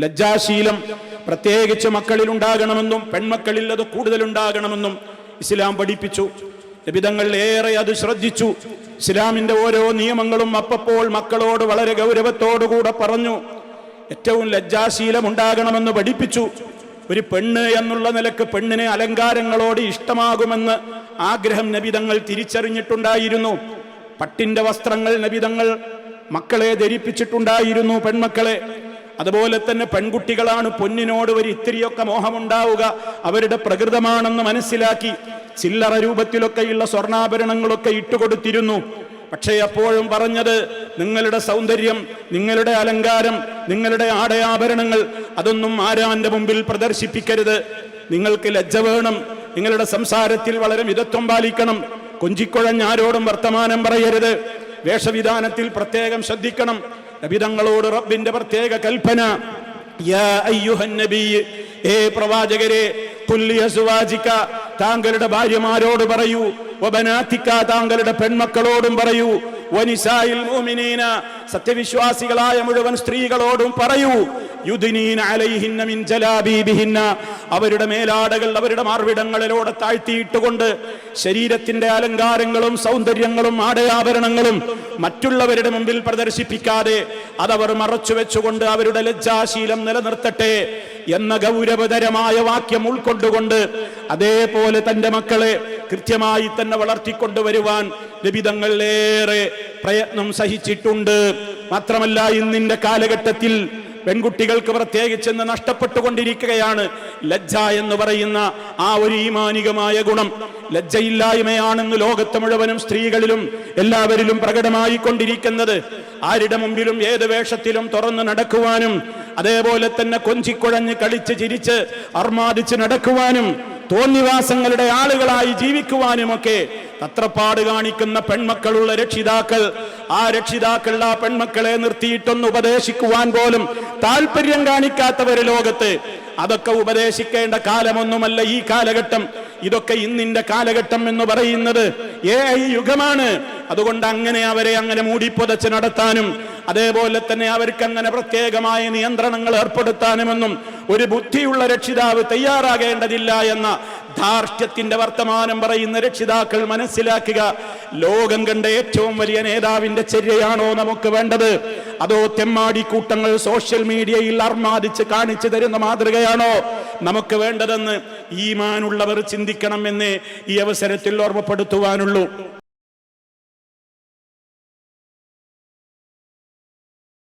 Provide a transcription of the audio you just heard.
ലജ്ജാശീലം പ്രത്യേകിച്ച് മക്കളിൽ ഉണ്ടാകണമെന്നും പെൺമക്കളിൽ അത് കൂടുതൽ ഉണ്ടാകണമെന്നും ഇസ്ലാം പഠിപ്പിച്ചു. ലഭിതങ്ങൾ ഏറെ അത് ശ്രദ്ധിച്ചു. ഇസ്ലാമിന്റെ ഓരോ നിയമങ്ങളും അപ്പപ്പോൾ മക്കളോട് വളരെ ഗൗരവത്തോടുകൂടെ പറഞ്ഞു. ഏറ്റവും ലജ്ജാശീലം ഉണ്ടാകണമെന്ന് പഠിപ്പിച്ചു. ഒരു പെണ്ണ് എന്നുള്ള നിലയ്ക്ക് പെണ്ണിനെ അലങ്കാരങ്ങളോട് ഇഷ്ടമാകുമെന്ന് ആഗ്രഹം നബിതങ്ങൾ തിരിച്ചറിഞ്ഞിട്ടുണ്ടായിരുന്നു. പട്ടിന്റെ വസ്ത്രങ്ങൾ നബിതങ്ങൾ മക്കളെ ധരിപ്പിച്ചിട്ടുണ്ടായിരുന്നു പെൺമക്കളെ. അതുപോലെ തന്നെ പെൺകുട്ടികളാണ് പൊന്നിനോട് ഒരു ഇത്തിരിയൊക്കെ മോഹമുണ്ടാവുക. അവരുടെ പ്രകൃതമാണെന്ന് മനസ്സിലാക്കി ചില്ലറ രൂപത്തിലൊക്കെയുള്ള സ്വർണാഭരണങ്ങളൊക്കെ ഇട്ടുകൊടുത്തിരുന്നു. പക്ഷേ അപ്പോഴും പറഞ്ഞത് നിങ്ങളുടെ സൗന്ദര്യം നിങ്ങളുടെ അലങ്കാരം നിങ്ങളുടെ ആടയാഭരണങ്ങൾ അതൊന്നും ആരാന്റെ മുമ്പിൽ പ്രദർശിപ്പിക്കരുത്. നിങ്ങൾക്ക് ലജ്ജ വേണം നിങ്ങളുടെ സംസാരത്തിൽ വളരെ മിതത്വം പാലിക്കണം. കൊഞ്ചിക്കുഴഞ്ഞാരോടും വർത്തമാനം പറയരുത്. വേഷവിധാനത്തിൽ പ്രത്യേകം ശ്രദ്ധിക്കണം. നബിതങ്ങളോട് റബ്ബിന്റെ പ്രത്യേക കൽപ്പന. യാ ഏ പ്രവാചകരെ താങ്കളുടെ ഭാര്യമാരോട് പറയൂ. താങ്കളുടെ പെൺമക്കളോടും പറയൂ. സത്യവിശ്വാസികളായ മുഴുവൻ സ്ത്രീകളോടും പറയൂ അവരുടെ മേലാടകൾ അവരുടെ മാർവിടങ്ങളിലൂടെ താഴ്ത്തിയിട്ടുകൊണ്ട് ശരീരത്തിന്റെ അലങ്കാരങ്ങളും സൗന്ദര്യങ്ങളും ആടയാഭരണങ്ങളും മറ്റുള്ളവരുടെ മുമ്പിൽ പ്രദർശിപ്പിക്കാതെ അതവർ മറച്ചു വെച്ചുകൊണ്ട് അവരുടെ ലജ്ജാശീലം നിലനിർത്തട്ടെ എന്ന ഗൗരവതരമായ വാക്യം ഉൾക്കൊണ്ടുകൊണ്ട് അതേപോലെ തന്റെ മക്കളെ കൃത്യമായി തന്നെ വളർത്തിക്കൊണ്ടുവരുവാൻ ലഭിതങ്ങളിലേറെ പ്രയത്നം സഹിച്ചിട്ടുണ്ട്. മാത്രമല്ല ഇന്നിന്റെ കാലഘട്ടത്തിൽ പെൺകുട്ടികൾക്ക് പ്രത്യേകിച്ച് ഇന്ന് നഷ്ടപ്പെട്ടുകൊണ്ടിരിക്കുകയാണ്. ലജ്ജ എന്ന് പറയുന്ന ആ ഒരു ഈമാനികമായ ഗുണം ലജ്ജയില്ലായ്മയാണെന്ന് ലോകത്ത് മുഴുവനും സ്ത്രീകളിലും എല്ലാവരിലും പ്രകടമായി കൊണ്ടിരിക്കുന്നത് ആരുടെ മുമ്പിലും ഏത് വേഷത്തിലും തുറന്ന് നടക്കുവാനും അതേപോലെ തന്നെ കൊഞ്ചിക്കുഴഞ്ഞ് കളിച്ച് ചിരിച്ച് അർമാദിച്ച് നടക്കുവാനും തോന്നിവാസങ്ങളുടെ ആളുകളായി ജീവിക്കുവാനുമൊക്കെ തത്രപ്പാട് കാണിക്കുന്ന പെൺമക്കളുള്ള രക്ഷിതാക്കൾ ആ രക്ഷിതാക്കൾ ആ പെൺമക്കളെ നിർത്തിയിട്ടൊന്ന് ഉപദേശിക്കുവാൻ പോലും താല്പര്യം കാണിക്കാത്തവര് ലോകത്ത്. അതൊക്കെ ഉപദേശിക്കേണ്ട കാലമൊന്നുമല്ല ഈ കാലഘട്ടം. ഇതൊക്കെ ഇന്നിന്റെ കാലഘട്ടം എന്ന് പറയുന്നത് ഏ യുഗമാണ്. അതുകൊണ്ട് അങ്ങനെ അവരെ അങ്ങനെ മൂടിപ്പൊതച്ച് നടത്താനും അതേപോലെ തന്നെ അവർക്ക് അങ്ങനെ പ്രത്യേകമായ നിയന്ത്രണങ്ങൾ ഏർപ്പെടുത്താനുമെന്നും ഒരു ബുദ്ധിയുള്ള രക്ഷിതാവ് തയ്യാറാകേണ്ടതില്ല എന്ന ധാർഷ്ട്യത്തിന്റെ വർത്തമാനം പറയുന്ന രക്ഷിതാക്കൾ മനസ്സിലാക്കുക. ലോകം കണ്ട ഏറ്റവും വലിയ നേതാവിന്റെ ചര്യയാണോ നമുക്ക് വേണ്ടത്? അതോ തെമ്മാടിക്കൂട്ടങ്ങൾ സോഷ്യൽ മീഡിയയിൽ അർമാദിച്ച് കാണിച്ചു തരുന്ന മാതൃകയാണോ നമുക്ക് വേണ്ടതെന്ന് ഈമാനുള്ളവർ ചിന്തിക്കണം ചിന്തിക്കണമെന്ന് ഈ അവസരത്തിൽ ഓർമ്മപ്പെടുത്തുവാനുള്ളൂ.